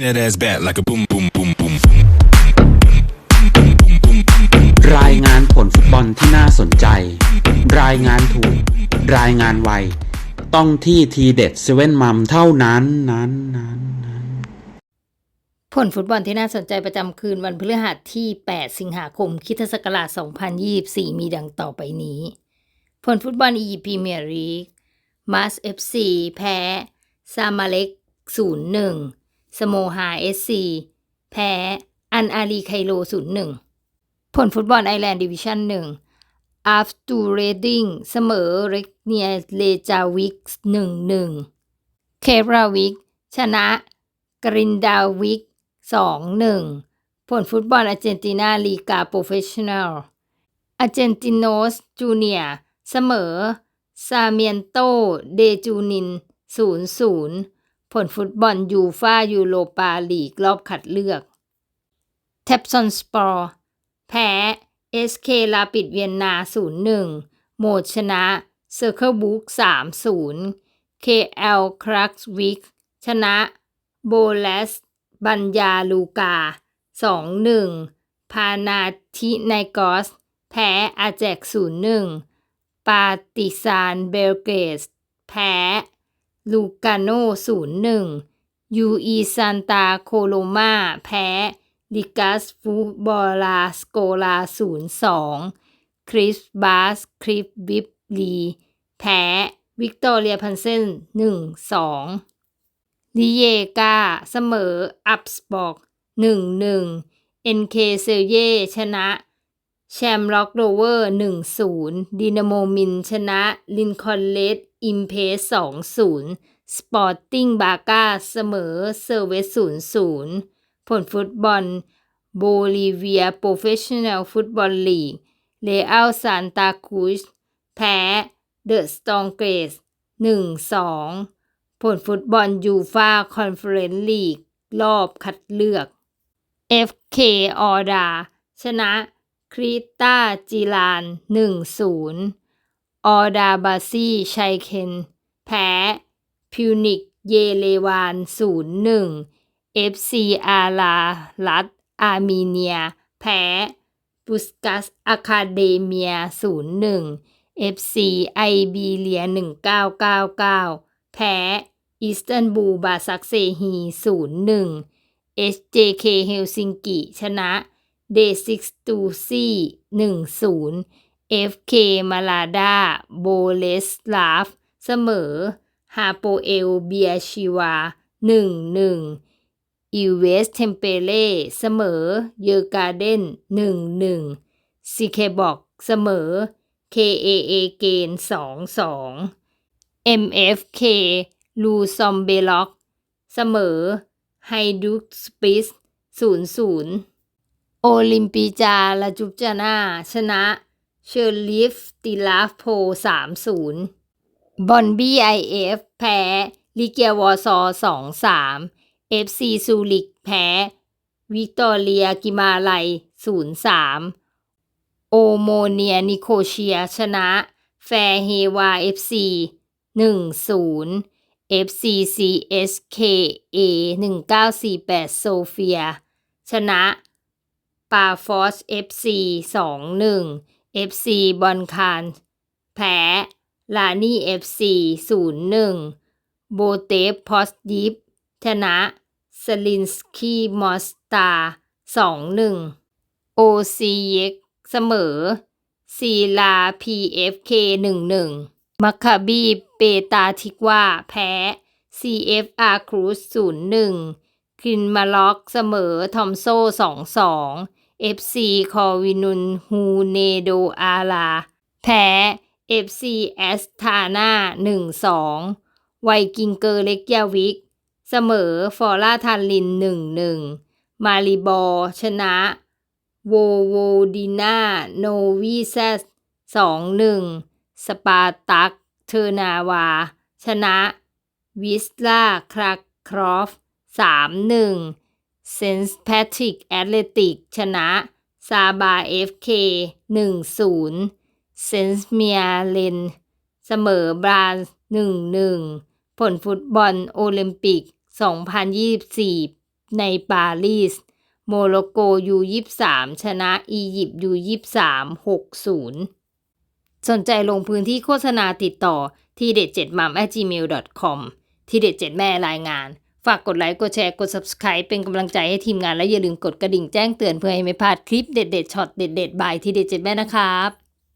that ass back like a boom, boom, boom, boom, boom. รายงานผลฟุตบอลที่น่าสนใจ รายงานถูก รายงานไว ต้องที่ทีเด็ดเซเว่นมัมเท่านั้นนั้นนั้นนั้นผลฟุตบอลที่น่าสนใจประจำคืนวันพฤหัสที่ 8 สิงหาคมคริสตศักราช2024 มีดังต่อไปนี้ ผลฟุตบอลอียิปต์พรีเมียร์ลีกมาสเอฟซีแพ้ ซามาเล็ก 0-1 สโมฮาเอสซีแพ้ อันอาลีไคโล 0-1 ผลฟุตบอลไอแลนด์ดิวิชั่น1อาฟตูเรดิงเสมอเรกเนียเลจาวิก1-1เคปราวิก ชนะกรินดาวิก2-1ผลฟุตบอลอาร์เจนตินาลีกาโปรเฟชชั่นอลอาร์เจนติโนสจูเนียเสมอซาเมียนโตเดจูนิน 0-0 ผลฟุตบอลยูฟายูโรปาลีกรอบคัดเลือกเทปซอนสปอร์แพ้ SK ลาปิดเวียนนา 0-1โหมดชนะเซอร์เคิลบุ๊ก3-0 KL ครักวิกชนะโบเลสบัญญาลูกา 2-1 พานาทิไนกอส แพ้อาแจก 0-1 ปาติซานเบลเกส แพ้ ลูกาโน0-1ยูอีซานตาโคโลมาแพ้ลิกัสฟูบอลาสโกลา0-2คริสบาสคริปบิบลีแพ้วิกตอเรียพันเซน1-2ลิเยกาเสมออัปสบอก1-1เอ็นเคเซเยชนะแชมล็อกโรเวอร์1-0ดินาโมมินชนะลินคอลเลส อิมเพส2-0สปอร์ติ้งบาก้าเสมอเซอร์เวส0-0ผลฟุตบอลโบลิเวียโปรเฟชชั่นแนลฟุตบอลลีกเลอัลซานตาคุชแพ้เดอะสตองเกรส1-2ผลฟุตบอลยูฟาคอนเฟอเรนซ์ลีกรอบคัดเลือก FK ออดา ชนะคริตาจิลาน1-0 ออดาบาซีชัยเคน แพ้ พิวนิก เยเลวาน0-1 FC อาลารัตอาร์เมเนีย แพ้บุสกัสอะคาเดเมีย0-1 FC ไอบีเลีย1999แพ้อิสตันบูลบาซักเซฮี0-1 SJK เฮลซิงกิ ชนะเดซิกตูซี1-0 FK มาลาดา โบเลสลาฟ เสมอ ฮาโปเอล เบียชิวา 1-1 อิเวสเทมเปเล่ เสมอ เยอร์การ์เดน1-1 ซิเคบอก เสมอ KAA เกน2-2 MFK ลูซอมเบล็อก เสมอ ไฮดุกสปิส0-0 โอลิมปิจาลาจุบจานาชนะ เชอร์ลิฟติลาฟโพ3-0บอนบี้ไอเอฟแพ้ลิเกียวอซอ2-3เอฟซีซูริกแพ้ วิกตอเรียกิมาไล0-3โอโมเนียนิโคเชียชนะ แฟร์เฮวาเอฟซี1-0 FCCSKA 1948 โซเฟีย ชนะ ปาฟอส FC 2-1 FC บอนคานแพ้ลานี่ FC 0-1โบเตฟพอสยิปชนะสลินสคีมอสตา2-1โอซีเยกเสมอซีลา PFK 1-1มัคคาบีเปตาทิกว่าแพ้ CFR Cruz 0-1คินมาล็อกเสมอทอมโซ่ 2-2 FC คอวินุนฮูเนโดอาลา แพ้ FC แอสทาน่า1-2ไวกิงเกอร์เล็กยาวิก เสมอฟอร่าทันลิน1-1มาริบอร์ชนะ โวโวดินาโนวีเซส2-1สปาตักเทอร์นาวา ชนะ วิสลาคราครอฟ3-1 เซนส์แพทริกแอตเลติกชนะ ซาบาเอฟเค1-0เซนส์เมียเลนเสมอบราน1-1ผลฟุตบอลโอลิมปิก 2024 ในปารีส โมร็อกโกยู23 ชนะอียิปต์ยู23 6-0 สนใจลงพื้นที่โฆษณาติดต่อที่เด็ด7 m ัม gmail.com ที่เด็ด7แม่รายงาน ฝากกดไลค์ กดแชร์ กด Subscribe เป็นกำลังใจให้ทีมงานและอย่าลืมกดกระดิ่งแจ้งเตือนเพื่อให้ไม่พลาดคลิปเด็ดๆช็อตเด็ดๆบายที่เด็ด7แม่นะครับ